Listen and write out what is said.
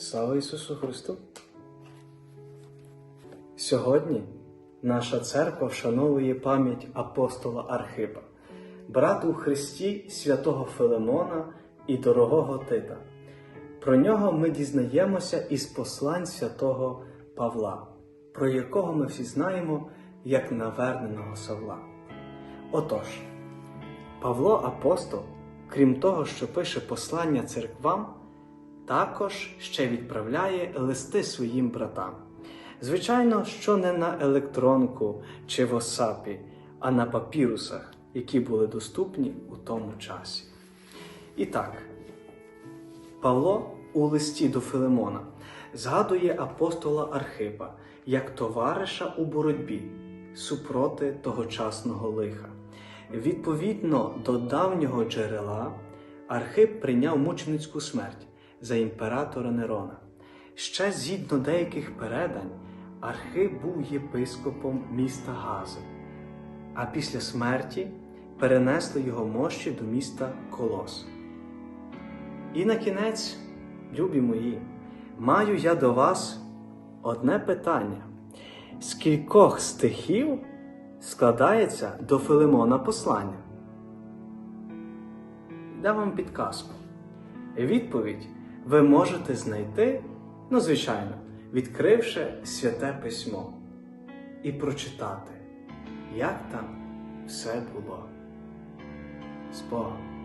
Слава Ісусу Христу! Сьогодні наша церква вшановує пам'ять апостола Архипа, брата у Христі святого Филимона і дорогого Тита. Про нього ми дізнаємося із послань святого Павла, про якого ми всі знаємо як наверненого Савла. Отож, Павло апостол, крім того, що пише послання церквам, також ще відправляє листи своїм братам. Звичайно, що не на електронку чи в осапі, а на папірусах, які були доступні у тому часі. І так, Павло у листі до Филимона згадує апостола Архипа як товариша у боротьбі супроти тогочасного лиха. Відповідно до давнього джерела, Архип прийняв мученицьку смерть за імператора Нерона. Ще згідно деяких передань, Архип був єпископом міста Гази, а після смерті перенесли його мощі до міста Колос. І на кінець, любі мої, маю я до вас одне питання: з кількох стихів складається до Филимона послання? Дам вам підказку. Відповідь ви можете знайти, ну, звичайно, відкривши святе письмо і прочитати, як там все було. З Богом.